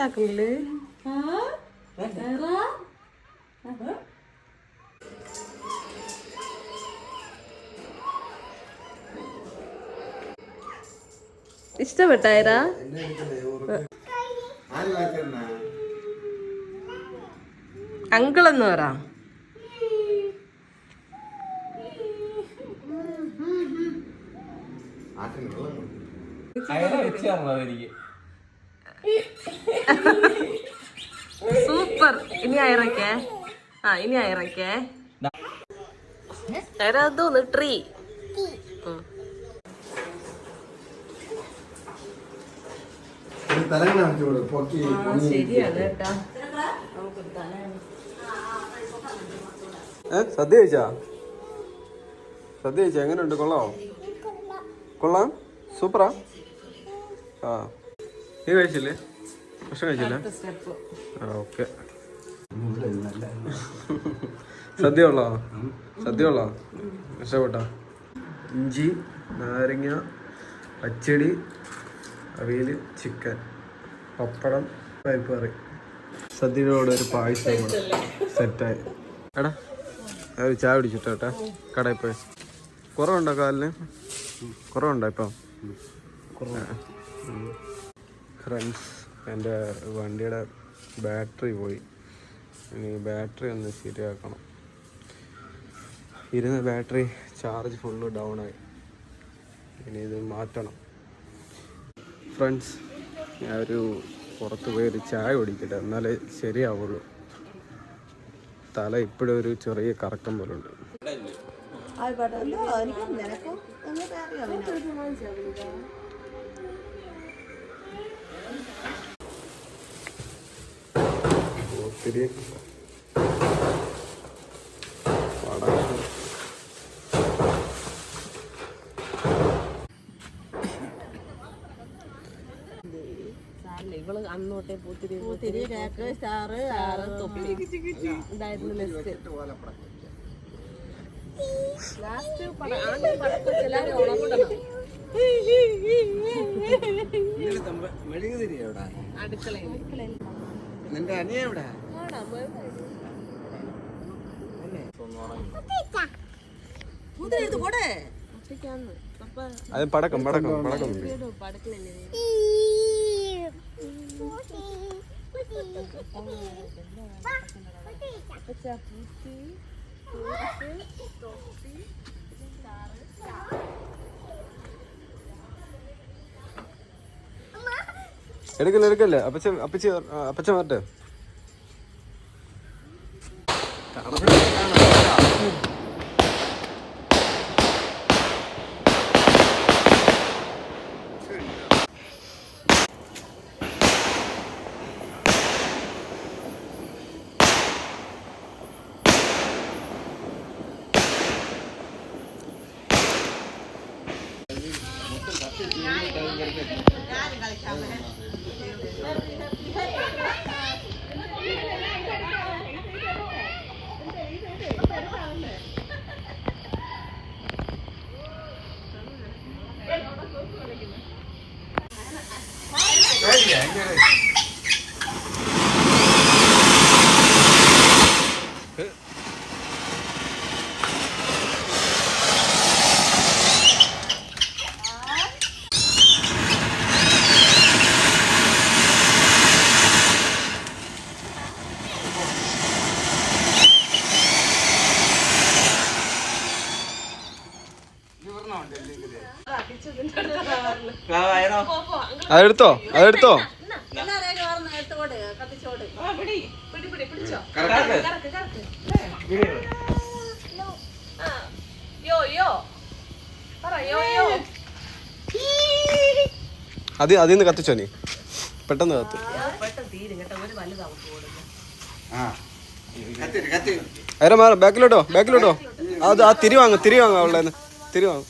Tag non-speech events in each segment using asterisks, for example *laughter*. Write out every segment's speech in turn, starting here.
ആക്കുന്നില്ലേ ഇഷ്ടപ്പെട്ടായിരാ uncle എന്ന് പറ. തന്നതായിരിക്കും സൂപ്പർ. ഇനി അയറക്കേ ആ ഇനി അയറക്കേ അയറത്തോന്ന് ട്രീ. സദ്യ കഴിച്ചാ? സദ്യ കഴിച്ചാ? എങ്ങനെയുണ്ട്? കൊള്ളാമോ കൊള്ളാം. സൂപ്പറാ. ആ. നീ കഴിച്ചില്ലേ? ഭക്ഷണം കഴിച്ചില്ലേ സ്റ്റെപ്പ് ആ ഓക്കെ. സദ്യ ഉള്ളോ സദ്യ ഉള്ളോ ഇഷ്ടപ്പെട്ടോ? ഇഞ്ചി നാരങ്ങ പച്ചടി അവയിൽ ചിക്കൻ പപ്പടം പരിപ്പ് കറി സദ്യയുടെ കൂടെ ഒരു പായസം കൂടെ സെറ്റായി. എടാ ഒരു ചായ പിടിച്ചിട്ടോട്ടെ കടയിൽ പോയി. കുറവുണ്ടോ കാലിന്? കുറവുണ്ടോ ഇപ്പം? ഫ്രണ്ട്സ്. എന്റെ വണ്ടിയുടെ ബാറ്ററി പോയി. ഇനി ബാറ്ററി ഒന്ന് ശരിയാക്കണം. ഇരുന്ന ബാറ്ററി ചാർജ് ഫുള്ള് ഡൗൺ ആയി ഇനി ഇത് മാറ്റണം. ഫ്രണ്ട്സ് ഞാൻ ഒരു പുറത്ത് പോയി ഒരു ചായ കുടിക്കട്ടെ. എന്നാലേ ശരിയാവുള്ളൂ. തല ഇപ്പോഴും ഒരു ചെറിയ കറക്കം പോലെ ഉണ്ട്? ഒത്തിരി ഇവൾ അന്നോട്ടെ പൂത്തിരി പൂത്തിരി കേക്ക് സ്റ്റാറ് തൊപ്പി. ഇതായിരുന്നു ലിസ്റ്റ് *laughs* ലാസ്റ്റ് അടുക്കളയിൽ. നിന്റെ അനിയ എവിടെ? അത് പടക്കം പടക്കം പടക്കം. പടക്കളല്ലേ എടുക്കല്ലേ എടുക്കല്ലേ? അപ്പച്ച അപ്പച്ച അപ്പച്ച മാറ്റേ எங்க യോ അതെടുത്തോ? അത് അതിൽ നിന്ന് കത്തിച്ചോ നീ? പെട്ടെന്ന് കത്ത്. അതിനെ മാറ ബാക്കിലോട്ടോ ബാക്കിലോട്ടോ. അത് ആ തിരി വാങ്ങ തിരി വാങ്ങ അവളുടെ തിരി വാങ്ങ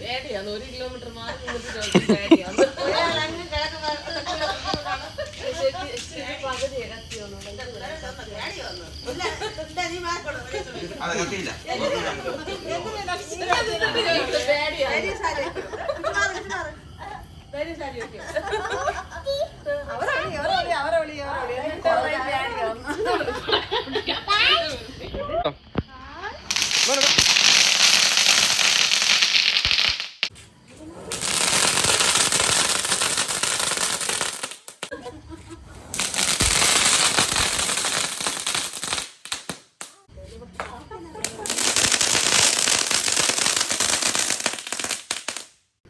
പേടിയാന്ന് ഒരു കിലോമീറ്റർ മാറി നിന്നിട്ട് ചോദിക്കും Vâng, vâng, vâng.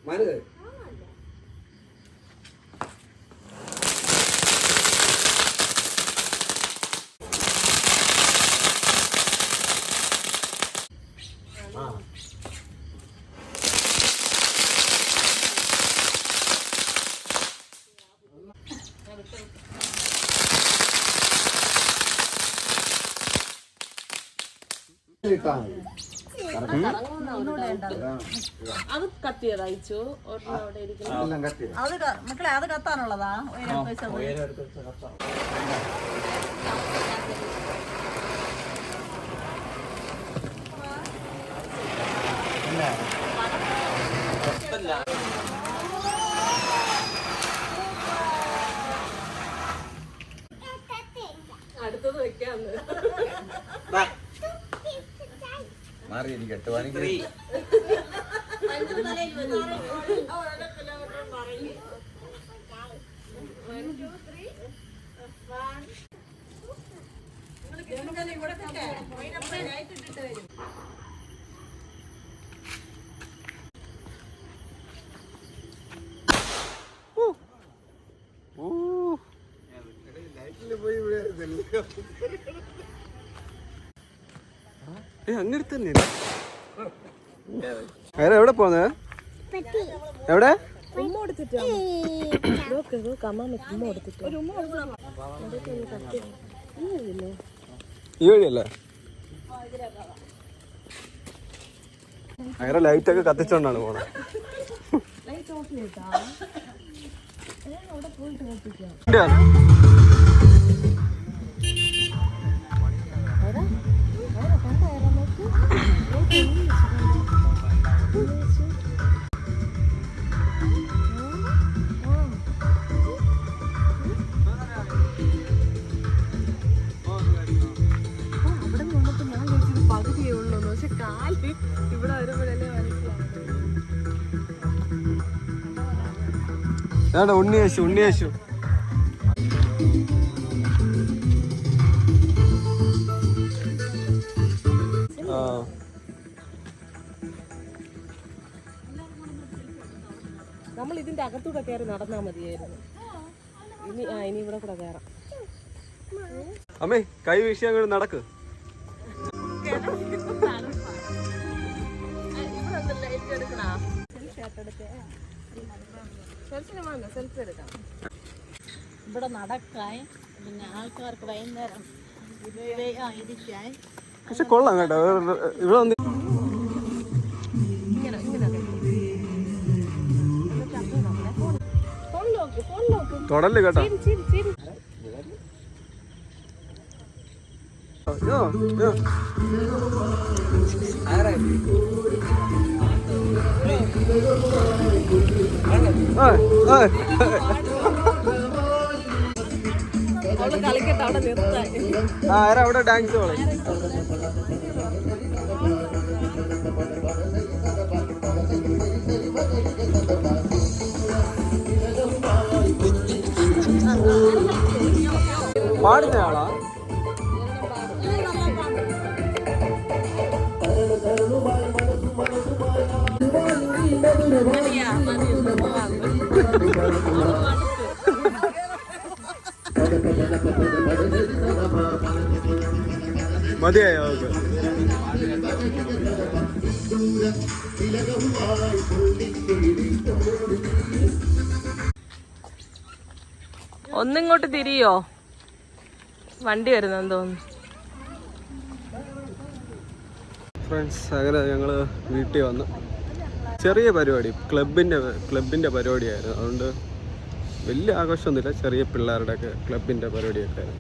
Mana? ഇട്ടാ മതി. അത് കത്തിയത് അയച്ചു അത് മക്കളെ അത് കത്താനുള്ളതാ? ഉയരം വെച്ചത് മാറി ഇരിക്കട്ടെ വേണമെങ്കിൽ പോയി ഏ അങ്ങനെ വേറെ എവിടെ പോന്നെ? എവിടെ? അങ്ങനെ ലൈറ്റ് ഒക്കെ കത്തിച്ചോണ്ടാണ് വേറെ ലൈറ്റ് ഓഫ് പോണത് അവിടെ കാൽ ഇവിടെ വരുമ്പോഴല്ലേ മനസ്സിലാവും ഉണ്ണിയേശു ഉണ്ണിയേശു നമ്മൾ ഇതിന്റെ അകത്തൂടെ കയറി നടന്നാ മതിയായിരുന്നു. ഇനി ആ ഇനി ഇവിടെ കൂടെ കയറാം. അമ്മേ കൈ വീശി അങ്ങോട്ട് നടക്ക്. ഇവിടെ നടക്കായി. പിന്നെ ആൾക്കാർക്ക് വൈകുന്നേരം ഇരിക്കാൻ പക്ഷെ കൊള്ളാം കേട്ടോ. ഇവിടെ വന്ന് തൊടൽ കേട്ടോ. ചിരി അവിടെ ഡാൻസ് കളി? പാടുന്ന ആളാ? മതിയായോ? ഒന്നിങ്ങോട്ട് തിരിയോ? വണ്ടി വരുന്നെന്ന് തോന്നുന്നു. ഫ്രണ്ട്സ് അങ്ങനെ ഞങ്ങൾ വീട്ടിൽ വന്നു. ചെറിയ പരിപാടി ക്ലബിന്റെ ക്ലബിന്റെ പരിപാടിയായിരുന്നു. അതുകൊണ്ട് വലിയ ആഘോഷമൊന്നുമില്ല. ചെറിയ പിള്ളേരുടെയൊക്കെ ക്ലബിന്റെ പരിപാടിയൊക്കെ ആയിരുന്നു.